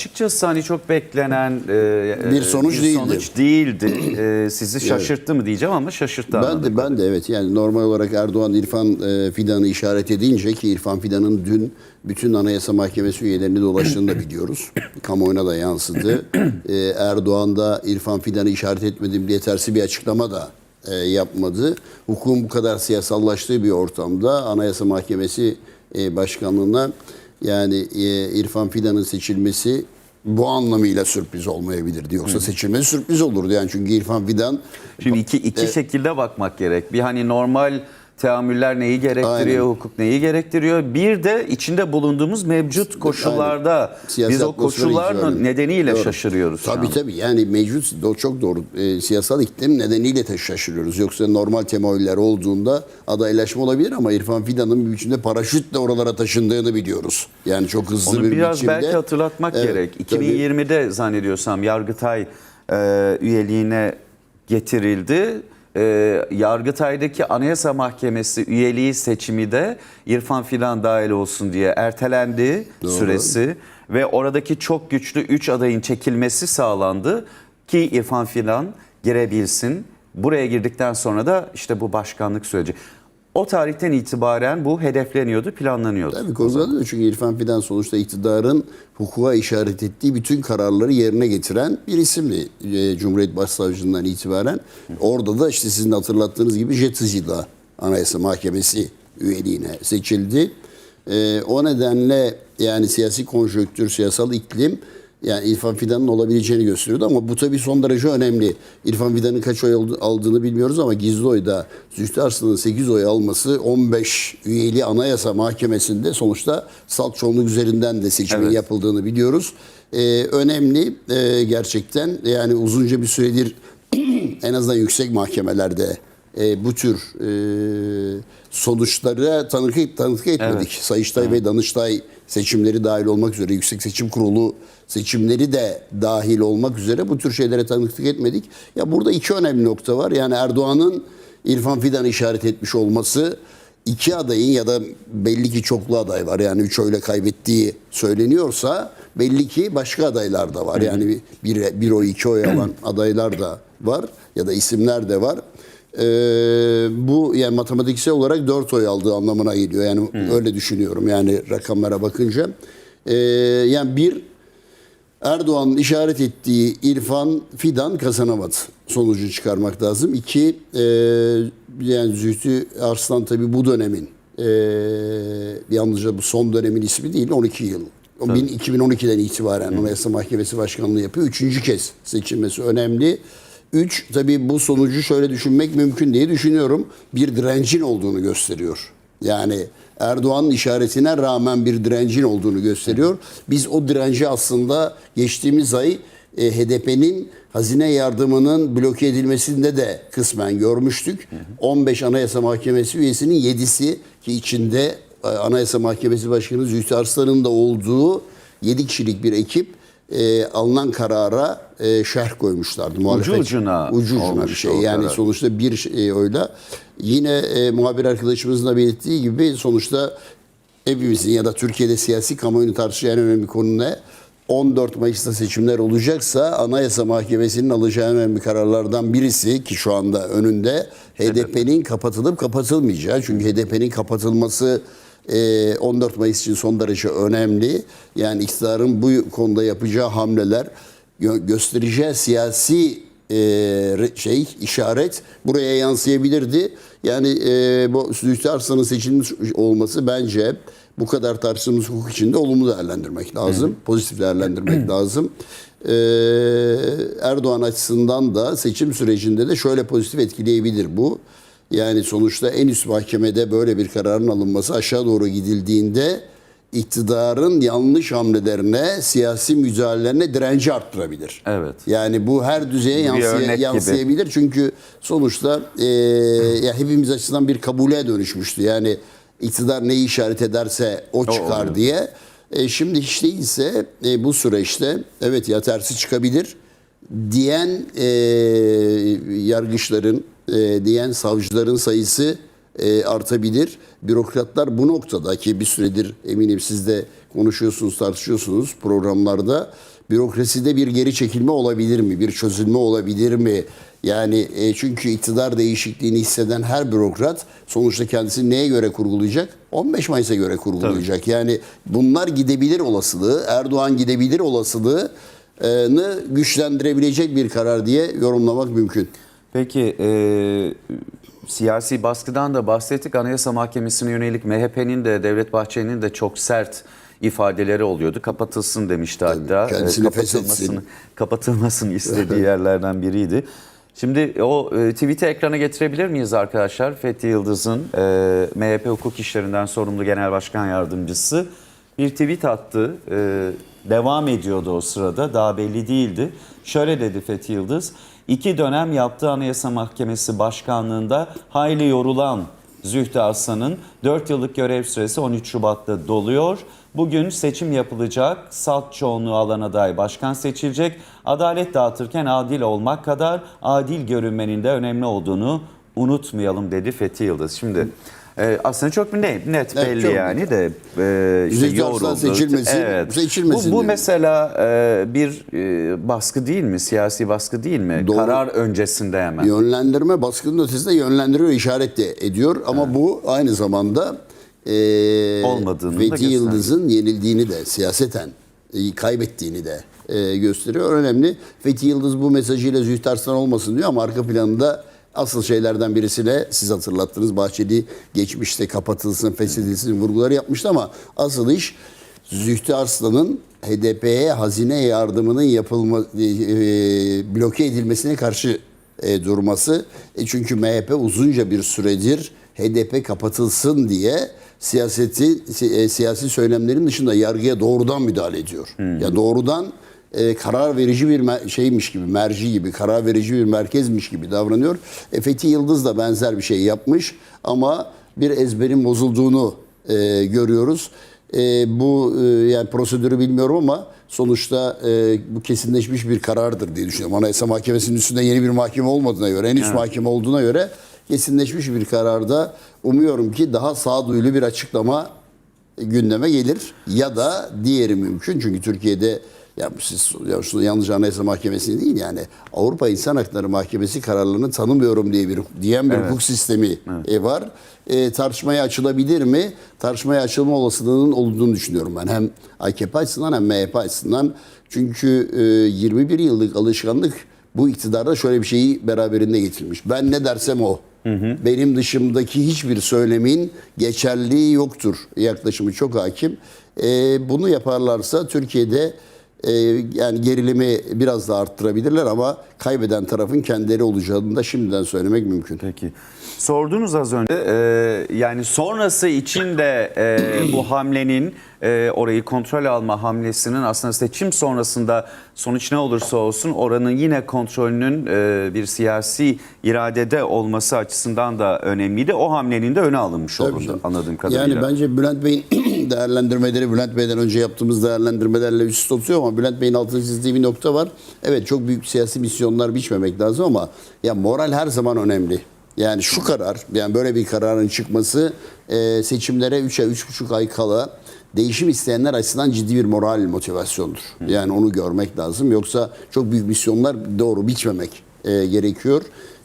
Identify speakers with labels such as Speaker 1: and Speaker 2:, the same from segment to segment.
Speaker 1: Açıkçası hani çok beklenen e,
Speaker 2: Bir sonuç değildi.
Speaker 1: sonuç değildi. E, sizi şaşırttı mı diyeceğim ama şaşırttı.
Speaker 2: Ben
Speaker 1: anladım.
Speaker 2: de ben de evet yani normal olarak Erdoğan İrfan e, Fidan'ı işaret edince ki İrfan Fidan'ın dün bütün Anayasa Mahkemesi üyelerini dolaştığını da biliyoruz. Kamuoyuna da yansıdı. E, Erdoğan da İrfan Fidan'ı işaret etmedim diye tersi bir açıklama da e, yapmadı. Hukukun bu kadar siyasallaştığı bir ortamda Anayasa Mahkemesi e, Başkanlığı'na yani e, İrfan Fidan'ın seçilmesi bu anlamıyla sürpriz olmayabilirdi. Yoksa seçilmesi sürpriz olurdu. Yani çünkü İrfan Fidan
Speaker 1: Şimdi iki, iki şekilde bakmak gerek. Bir hani normal teamüller neyi gerektiriyor,
Speaker 2: Aynen.
Speaker 1: hukuk neyi gerektiriyor. Bir de içinde bulunduğumuz mevcut koşullarda biz o koşullar
Speaker 2: itibariyle.
Speaker 1: nedeniyle
Speaker 2: Doğru.
Speaker 1: şaşırıyoruz.
Speaker 2: Tabii
Speaker 1: an.
Speaker 2: tabii yani mevcut çok doğru E, siyasal iklim nedeniyle de şaşırıyoruz. Yoksa normal temayüller olduğunda adaylaşma olabilir ama İrfan Fidan'ın bir biçimde paraşütle oralara taşındığını biliyoruz. Yani çok hızlı
Speaker 1: Onu
Speaker 2: bir
Speaker 1: biraz
Speaker 2: biçimde.
Speaker 1: belki hatırlatmak
Speaker 2: Evet,
Speaker 1: gerek.
Speaker 2: tabii.
Speaker 1: 2020'de zannediyorsam Yargıtay e, üyeliğine getirildi. E, Yargıtay'daki Anayasa Mahkemesi üyeliği seçimi de İrfan Fidan dahil olsun diye ertelendi
Speaker 2: Doğru.
Speaker 1: süresi ve oradaki çok güçlü 3 adayın çekilmesi sağlandı ki İrfan Fidan girebilsin. Buraya girdikten sonra da işte bu başkanlık süreci. O tarihten itibaren bu hedefleniyordu, planlanıyordu.
Speaker 2: Tabii konuşuldu çünkü İrfan Fidan sonuçta iktidarın hukuka işaret ettiği bütün kararları yerine getiren bir isimdi e, Cumhuriyet Başsavcılığından itibaren. Orada da işte sizin hatırlattığınız gibi jet hızıyla Anayasa Mahkemesi üyeliğine seçildi. E, o nedenle yani siyasi konjonktür, siyasal iklim yani İrfan Fidan'ın olabileceğini gösteriyordu ama bu tabii son derece önemli. İrfan Fidan'ın kaç oy aldı- aldığını bilmiyoruz ama gizli oyda Zühtü Arslan'ın 8 oy alması 15 üyeli Anayasa Mahkemesi'nde sonuçta salt çoğunluk üzerinden de seçimin
Speaker 1: Evet.
Speaker 2: yapıldığını biliyoruz. Ee, önemli Ee, gerçekten yani uzunca bir süredir en azından yüksek mahkemelerde e, bu tür e, sonuçlara tanık, tanık etmedik. Sayıştay ve Danıştay seçimleri dahil olmak üzere Yüksek Seçim Kurulu seçimleri de dahil olmak üzere bu tür şeylere tanıklık etmedik. Ya burada iki önemli nokta var. Yani Erdoğan'ın İrfan Fidan'ı işaret etmiş olması iki adayın ya da belli ki çoklu aday var. Yani üç oyla kaybettiği söyleniyorsa belli ki başka adaylar da var. Yani bir, bir, oy iki oy alan adaylar da var ya da isimler de var. Ee, bu yani matematiksel olarak 4 oy aldığı anlamına geliyor. Yani öyle düşünüyorum yani rakamlara bakınca. Ee, yani bir Erdoğan'ın işaret ettiği İrfan Fidan kazanamadı. Sonucu çıkarmak lazım. İki, e, yani Zühtü Arslan tabi bu dönemin e, yalnızca bu son dönemin ismi değil 12 yıl. Bin- 2012'den itibaren Anayasa Mahkemesi Başkanlığı yapıyor. Üçüncü kez seçilmesi önemli. Üç, tabii bu sonucu şöyle düşünmek mümkün diye düşünüyorum. Bir direncin olduğunu gösteriyor. Yani Erdoğan'ın işaretine rağmen bir direncin olduğunu gösteriyor. Biz o direnci aslında geçtiğimiz ay e, HDP'nin hazine yardımının bloke edilmesinde de kısmen görmüştük. 15 Anayasa Mahkemesi üyesinin 7'si ki içinde e, Anayasa Mahkemesi Başkanı Zühtü Arslan'ın da olduğu 7 kişilik bir ekip e, alınan karara e, şerh koymuşlardı. Muhalefet-
Speaker 1: ucuna
Speaker 2: ucu ucuna bir şey. Yani
Speaker 1: karar.
Speaker 2: sonuçta bir şey oyla yine e, muhabir arkadaşımızın da belirttiği gibi sonuçta hepimizin ya da Türkiye'de siyasi kamuoyunu tartışan en önemli konu ne? 14 Mayıs'ta seçimler olacaksa Anayasa Mahkemesi'nin alacağı en önemli kararlardan birisi ki şu anda önünde HDP'nin kapatılıp kapatılmayacağı. Çünkü HDP'nin kapatılması e, 14 Mayıs için son derece önemli. Yani iktidarın bu konuda yapacağı hamleler gö- göstereceği siyasi e, şey işaret buraya yansıyabilirdi. Yani e, bu Zühtü Arslan'ın seçilmiş olması bence bu kadar tartıştığımız hukuk içinde olumlu değerlendirmek lazım. Pozitif değerlendirmek lazım. E, Erdoğan açısından da seçim sürecinde de şöyle pozitif etkileyebilir bu. Yani sonuçta en üst mahkemede böyle bir kararın alınması aşağı doğru gidildiğinde iktidarın yanlış hamlelerine, siyasi müdahalelerine direnci arttırabilir.
Speaker 1: Evet.
Speaker 2: Yani bu her düzeye yansıya-
Speaker 1: örnek gibi.
Speaker 2: yansıyabilir. Çünkü sonuçta e, ya hepimiz açısından bir kabule dönüşmüştü. Yani iktidar neyi işaret ederse o çıkar
Speaker 1: oluyor.
Speaker 2: diye. E, şimdi hiç değilse e, bu süreçte evet ya tersi çıkabilir diyen e, yargıçların, e, diyen savcıların sayısı e, artabilir. Bürokratlar bu noktada ki bir süredir eminim siz de konuşuyorsunuz, tartışıyorsunuz programlarda. Bürokraside bir geri çekilme olabilir mi? Bir çözülme olabilir mi? Yani e, çünkü iktidar değişikliğini hisseden her bürokrat sonuçta kendisini neye göre kurgulayacak? 15 Mayıs'a göre kurgulayacak. Yani bunlar gidebilir olasılığı, Erdoğan gidebilir olasılığını güçlendirebilecek bir karar diye yorumlamak mümkün.
Speaker 1: Peki e, siyasi baskıdan da bahsettik. Anayasa Mahkemesi'ne yönelik MHP'nin de Devlet Bahçeli'nin de çok sert ifadeleri oluyordu. Kapatılsın demişti hatta.
Speaker 2: kendisini
Speaker 1: E, kapatılmasını,
Speaker 2: feshetsin.
Speaker 1: kapatılmasını istediği yerlerden biriydi. Şimdi o e, tweet'i ekrana getirebilir miyiz arkadaşlar? Fethi Yıldız'ın e, MHP hukuk işlerinden sorumlu genel başkan yardımcısı bir tweet attı. E, devam ediyordu o sırada. Daha belli değildi. Şöyle dedi Fethi Yıldız. İki dönem yaptığı Anayasa Mahkemesi başkanlığında hayli yorulan Zühtü Aslan'ın 4 yıllık görev süresi 13 Şubat'ta doluyor. Bugün seçim yapılacak. Salt çoğunluğu alan aday başkan seçilecek. Adalet dağıtırken adil olmak kadar adil görünmenin de önemli olduğunu unutmayalım dedi Fethi Yıldız. Şimdi e, aslında çok net, net
Speaker 2: Evet,
Speaker 1: belli
Speaker 2: çok
Speaker 1: yani de e, işte
Speaker 2: Zühtü Aslan
Speaker 1: yoruldu.
Speaker 2: seçilmesin,
Speaker 1: Bu, bu mesela e, bir e, baskı değil mi? Siyasi baskı değil mi?
Speaker 2: Doğru.
Speaker 1: Karar öncesinde hemen.
Speaker 2: Yönlendirme baskının ötesinde yönlendiriyor, işaret de ediyor. Ama bu aynı zamanda e,
Speaker 1: Olmadığını
Speaker 2: Fethi. Yıldız'ın yenildiğini de siyaseten e, kaybettiğini de e, gösteriyor. Önemli. Fethi Yıldız bu mesajıyla Zühtü Arslan olmasın diyor ama arka planında asıl şeylerden birisine siz hatırlattınız. Bahçeli geçmişte kapatılsın, feshedilsin vurguları yapmıştı ama asıl iş Zühtü Arslan'ın HDP'ye hazine yardımının yapılma e, e, bloke edilmesine karşı e, durması. E, çünkü MHP uzunca bir süredir HDP kapatılsın diye siyaseti si- e, siyasi söylemlerin dışında yargıya doğrudan müdahale ediyor. Ya doğrudan e, karar verici bir şeymiş gibi, merci gibi, karar verici bir merkezmiş gibi davranıyor. E, Fethi Yıldız da benzer bir şey yapmış ama bir ezberin bozulduğunu e, görüyoruz. E, bu e, yani prosedürü bilmiyorum ama sonuçta e, bu kesinleşmiş bir karardır diye düşünüyorum. Anayasa Mahkemesi'nin üstünde yeni bir mahkeme olmadığına göre, en üst mahkeme olduğuna göre kesinleşmiş bir kararda umuyorum ki daha sağduyulu bir açıklama gündeme gelir ya da diğeri mümkün çünkü Türkiye'de ya siz ya şunu yalnızca Anayasa Mahkemesi değil yani Avrupa İnsan Hakları Mahkemesi kararlarını tanımıyorum diye bir diyen bir hukuk sistemi e, var. E, tartışmaya açılabilir mi? Tartışmaya açılma olasılığının olduğunu düşünüyorum ben. Hem AKP açısından hem MHP açısından. Çünkü e, 21 yıllık alışkanlık bu iktidarda şöyle bir şeyi beraberinde getirmiş. Ben ne dersem o. Benim dışımdaki hiçbir söylemin geçerliği yoktur yaklaşımı çok hakim. Ee, bunu yaparlarsa Türkiye'de e, yani gerilimi biraz da arttırabilirler ama kaybeden tarafın kendileri olacağını da şimdiden söylemek mümkün.
Speaker 1: Peki. Sordunuz az önce. e, yani sonrası için de e, bu hamlenin e, orayı kontrol alma hamlesinin aslında seçim sonrasında sonuç ne olursa olsun oranın yine kontrolünün e, bir siyasi iradede olması açısından da önemliydi. O hamlenin de öne alınmış
Speaker 2: canım.
Speaker 1: anladığım kadarıyla.
Speaker 2: Yani bence Bülent Bey'in değerlendirmeleri Bülent Bey'den önce yaptığımız değerlendirmelerle üst tutuyor ama Bülent Bey'in altını çizdiği bir nokta var. Evet çok büyük siyasi misyonlar biçmemek lazım ama ya moral her zaman önemli. Yani şu karar, yani böyle bir kararın çıkması e, seçimlere 3 ay, 3,5 ay kala değişim isteyenler açısından ciddi bir moral motivasyondur. Yani onu görmek lazım. Yoksa çok büyük misyonlar doğru biçmemek e, gerekiyor.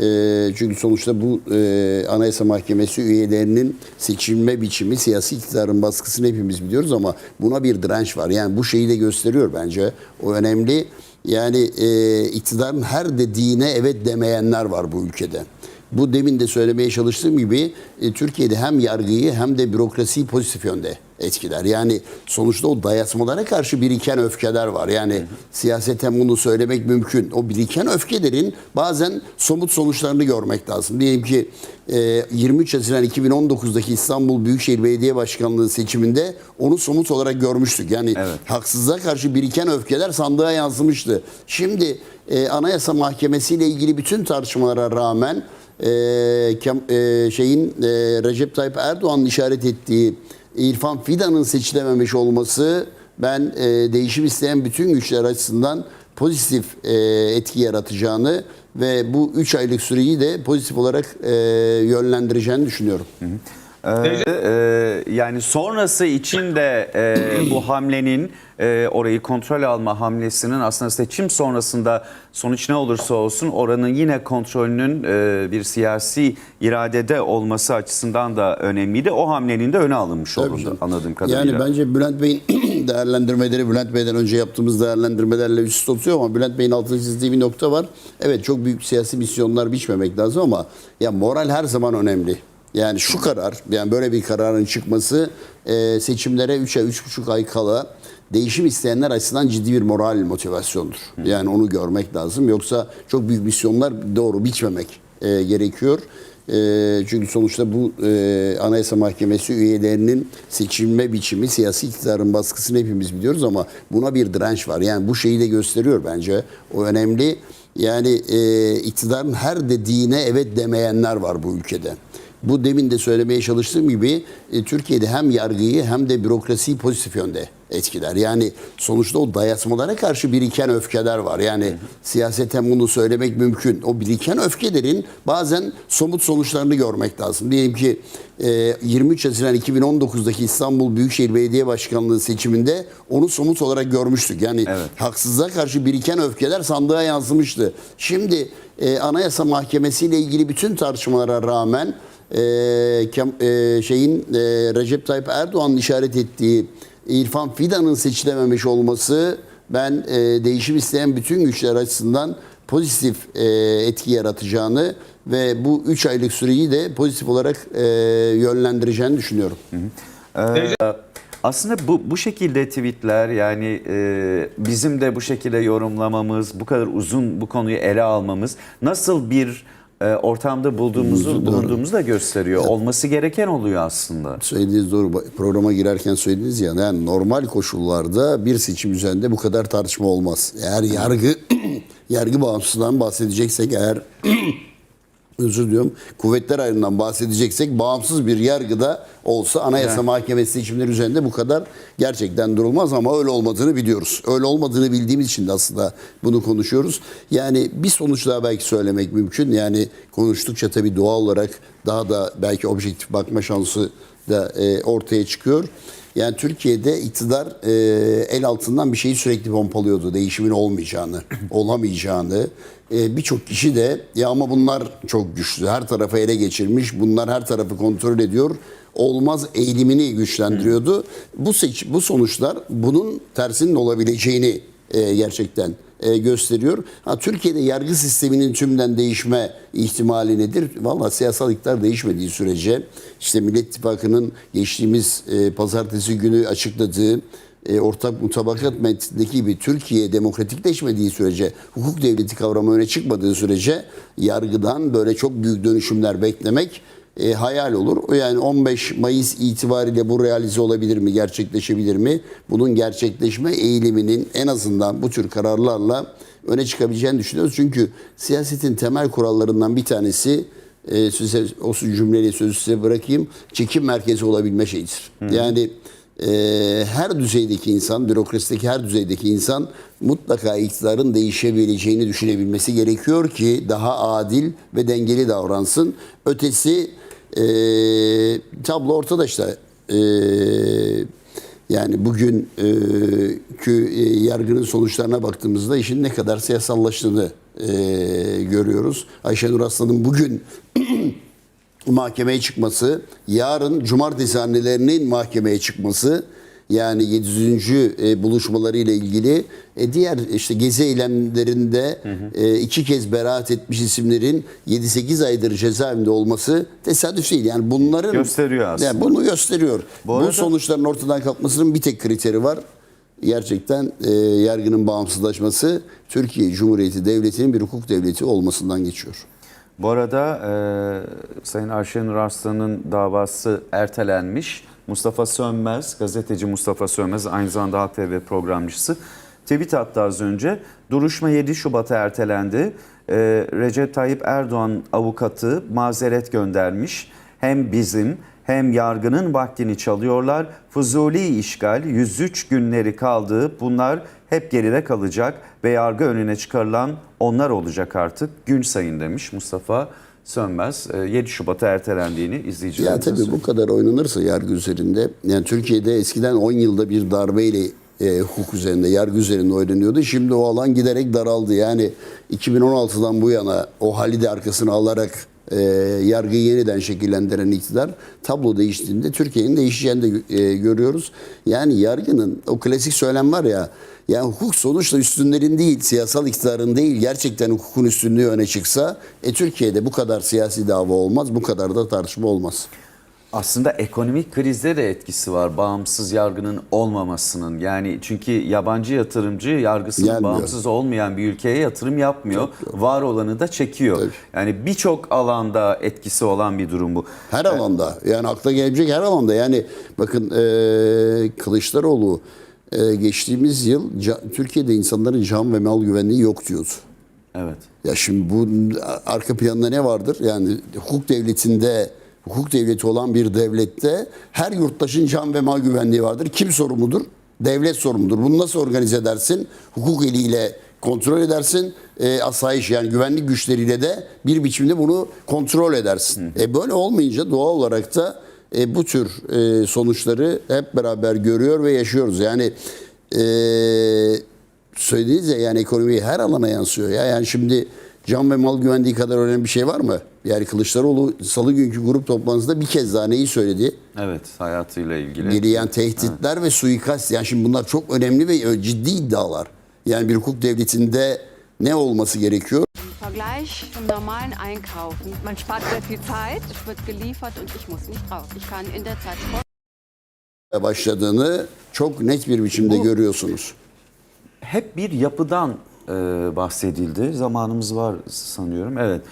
Speaker 2: E, çünkü sonuçta bu e, Anayasa Mahkemesi üyelerinin seçilme biçimi siyasi iktidarın baskısını hepimiz biliyoruz ama buna bir direnç var. Yani bu şeyi de gösteriyor bence. O önemli. Yani e, iktidarın her dediğine evet demeyenler var bu ülkede. Bu demin de söylemeye çalıştığım gibi e, Türkiye'de hem yargıyı hem de bürokrasiyi pozitif yönde etkiler. Yani sonuçta o dayatmalara karşı biriken öfkeler var. Yani siyaseten bunu söylemek mümkün. O biriken öfkelerin bazen somut sonuçlarını görmek lazım. Diyelim ki e, 23 Haziran 2019'daki İstanbul Büyükşehir Belediye Başkanlığı seçiminde onu somut olarak görmüştük. Yani
Speaker 1: Evet.
Speaker 2: haksızlığa karşı biriken öfkeler sandığa yansımıştı. Şimdi e, Anayasa Mahkemesi ile ilgili bütün tartışmalara rağmen e, Kem- e, şeyin e, Recep Tayyip Erdoğan'ın işaret ettiği İrfan Fidan'ın seçilememiş olması ben e, değişim isteyen bütün güçler açısından pozitif e, etki yaratacağını ve bu 3 aylık süreyi de pozitif olarak e, yönlendireceğini düşünüyorum.
Speaker 1: Ee, yani sonrası için de e, bu hamlenin e, orayı kontrol alma hamlesinin aslında seçim sonrasında sonuç ne olursa olsun oranın yine kontrolünün e, bir siyasi iradede olması açısından da önemliydi. O hamlenin de öne alınmış oldu anladığım kadarıyla.
Speaker 2: Yani bence Bülent Bey'in değerlendirmeleri Bülent Bey'den önce yaptığımız değerlendirmelerle üst üste oturuyor ama Bülent Bey'in altını çizdiği bir nokta var. Evet çok büyük siyasi misyonlar biçmemek lazım ama ya moral her zaman önemli. Yani şu karar, yani böyle bir kararın çıkması e, seçimlere 3 ay, 3,5 ay kala değişim isteyenler açısından ciddi bir moral motivasyondur. Yani onu görmek lazım. Yoksa çok büyük misyonlar doğru biçmemek e, gerekiyor. E, çünkü sonuçta bu e, Anayasa Mahkemesi üyelerinin seçilme biçimi siyasi iktidarın baskısını hepimiz biliyoruz ama buna bir direnç var. Yani bu şeyi de gösteriyor bence. O önemli. Yani e, iktidarın her dediğine evet demeyenler var bu ülkede. Bu demin de söylemeye çalıştığım gibi e, Türkiye'de hem yargıyı hem de bürokrasiyi pozitif yönde etkiler. Yani sonuçta o dayatmalara karşı biriken öfkeler var. Yani siyaseten bunu söylemek mümkün. O biriken öfkelerin bazen somut sonuçlarını görmek lazım. Diyelim ki e, 23 Haziran 2019'daki İstanbul Büyükşehir Belediye Başkanlığı seçiminde onu somut olarak görmüştük. Yani
Speaker 1: Evet.
Speaker 2: haksızlığa karşı biriken öfkeler sandığa yansımıştı. Şimdi e, Anayasa Mahkemesi ile ilgili bütün tartışmalara rağmen e, Kem- e, şeyin e, Recep Tayyip Erdoğan'ın işaret ettiği İrfan Fidan'ın seçilememiş olması ben e, değişim isteyen bütün güçler açısından pozitif e, etki yaratacağını ve bu 3 aylık süreyi de pozitif olarak e, yönlendireceğini düşünüyorum.
Speaker 1: Aslında bu bu şekilde tweetler yani e, bizim de bu şekilde yorumlamamız, bu kadar uzun bu konuyu ele almamız nasıl bir e, ortamda bulduğumuzu
Speaker 2: Doğru.
Speaker 1: bulunduğumuzu da gösteriyor. Olması gereken oluyor aslında.
Speaker 2: Söylediğiniz doğru. Programa girerken söylediniz ya yani normal koşullarda bir seçim üzerinde bu kadar tartışma olmaz. Eğer yargı yargı bağımsızlığından bahsedeceksek eğer özür diliyorum kuvvetler ayrımından bahsedeceksek bağımsız bir yargıda olsa Anayasa
Speaker 1: Yani.
Speaker 2: Mahkemesi seçimleri üzerinde bu kadar gerçekten durulmaz ama öyle olmadığını biliyoruz. Öyle olmadığını bildiğimiz için de aslında bunu konuşuyoruz. Yani bir sonuç daha belki söylemek mümkün. Yani konuştukça tabii doğal olarak daha da belki objektif bakma şansı da e, ortaya çıkıyor. Yani Türkiye'de iktidar e, el altından bir şeyi sürekli pompalıyordu. Değişimin olmayacağını, olamayacağını. E, Birçok kişi de ya ama bunlar çok güçlü. Her tarafı ele geçirmiş. Bunlar her tarafı kontrol ediyor. Olmaz eğilimini güçlendiriyordu. Bu seç, bu sonuçlar bunun tersinin olabileceğini e, gerçekten e, gösteriyor. Ha, Türkiye'de yargı sisteminin tümden değişme ihtimali nedir? Valla siyasal iktidar değişmediği sürece işte Millet İttifakı'nın geçtiğimiz e, pazartesi günü açıkladığı e, ortak mutabakat metnindeki gibi Türkiye demokratikleşmediği sürece, hukuk devleti kavramı öne çıkmadığı sürece yargıdan böyle çok büyük dönüşümler beklemek e, hayal olur. Yani 15 Mayıs itibariyle bu realize olabilir mi, gerçekleşebilir mi? Bunun gerçekleşme eğiliminin en azından bu tür kararlarla öne çıkabileceğini düşünüyoruz. Çünkü siyasetin temel kurallarından bir tanesi e, size o cümleyi sözü size bırakayım. Çekim merkezi olabilme şeyidir. Yani e, her düzeydeki insan, bürokrasideki her düzeydeki insan mutlaka iktidarın değişebileceğini düşünebilmesi gerekiyor ki daha adil ve dengeli davransın. Ötesi e, tablo ortada işte. E, yani bugün e, kü, e, yargının sonuçlarına baktığımızda işin ne kadar siyasallaştığını e, görüyoruz. Ayşenur Aslan'ın bugün mahkemeye çıkması, yarın cumartesi annelerinin mahkemeye çıkması yani 700. e, buluşmaları ile ilgili e, diğer işte gezi eylemlerinde e, iki kez beraat etmiş isimlerin 7-8 aydır cezaevinde olması tesadüf değil. Yani bunların
Speaker 1: Gösteriyor aslında.
Speaker 2: Yani bunu gösteriyor.
Speaker 1: Bu
Speaker 2: Bu,
Speaker 1: arada-
Speaker 2: sonuçların ortadan kalkmasının bir tek kriteri var. Gerçekten e, yargının bağımsızlaşması Türkiye Cumhuriyeti Devleti'nin bir hukuk devleti olmasından geçiyor.
Speaker 1: Bu arada e, Sayın Arşenur Arslan'ın davası ertelenmiş. Mustafa Sönmez, gazeteci Mustafa Sönmez aynı zamanda Halk TV programcısı tweet attı az önce. Duruşma 7 Şubat'a ertelendi. E, Recep Tayyip Erdoğan avukatı mazeret göndermiş. Hem bizim hem yargının vaktini çalıyorlar. Fuzuli işgal 103 günleri kaldı. Bunlar hep geride kalacak ve yargı önüne çıkarılan onlar olacak artık. Gün sayın demiş Mustafa sönmez. E, 7 Şubat'a ertelendiğini
Speaker 2: Ya
Speaker 1: izleyicilerimize
Speaker 2: tabii bu kadar oynanırsa yargı üzerinde yani Türkiye'de eskiden 10 yılda bir darbeyle e, hukuk üzerinde, yargı üzerinde oynanıyordu. Şimdi o alan giderek daraldı. Yani 2016'dan bu yana o hali de arkasına alarak e, yargıyı yeniden şekillendiren iktidar tablo değiştiğinde Türkiye'nin değişeceğini de e, görüyoruz. Yani yargının o klasik söylem var ya yani hukuk sonuçta üstünlerin değil, siyasal iktidarın değil, gerçekten hukukun üstünlüğü öne çıksa e, Türkiye'de bu kadar siyasi dava olmaz, bu kadar da tartışma olmaz.
Speaker 1: Aslında ekonomik krizde de etkisi var. Bağımsız yargının olmamasının. Yani çünkü yabancı yatırımcı yargısının
Speaker 2: Gelmiyor.
Speaker 1: bağımsız olmayan bir ülkeye yatırım yapmıyor. Var olanı da çekiyor.
Speaker 2: Tabii.
Speaker 1: Yani birçok alanda etkisi olan bir durum bu.
Speaker 2: Her alanda yani akla gelebilecek her alanda yani bakın e, Kılıçdaroğlu e, geçtiğimiz yıl ca- Türkiye'de insanların can ve mal güvenliği yok diyordu.
Speaker 1: Evet.
Speaker 2: Ya şimdi bu arka planında ne vardır? Yani hukuk devletinde hukuk devleti olan bir devlette her yurttaşın can ve mal güvenliği vardır. Kim sorumludur? Devlet sorumludur. Bunu nasıl organize edersin? Hukuk eliyle kontrol edersin. E, asayiş yani güvenlik güçleriyle de bir biçimde bunu kontrol edersin. E, böyle olmayınca doğal olarak da e, bu tür e, sonuçları hep beraber görüyor ve yaşıyoruz. Yani e, söylediğiniz ya yani ekonomi her alana yansıyor. Ya yani şimdi can ve mal güvenliği kadar önemli bir şey var mı? Yani Kılıçdaroğlu salı günkü grup toplantısında bir kez daha neyi söyledi?
Speaker 1: Evet hayatıyla ilgili.
Speaker 2: Geleyen tehditler ve suikast. Yani şimdi bunlar çok önemli ve ciddi iddialar. Yani bir hukuk devletinde ne olması gerekiyor?
Speaker 3: Vergleich zum normalen Einkaufen. Man spart sehr viel Zeit, es wird geliefert und ich muss nicht raus. Ich kann in der Zeit
Speaker 2: başladığını çok net bir biçimde
Speaker 1: Bu-
Speaker 2: görüyorsunuz.
Speaker 1: Hep bir yapıdan e, bahsedildi. Zamanımız var sanıyorum. Evet.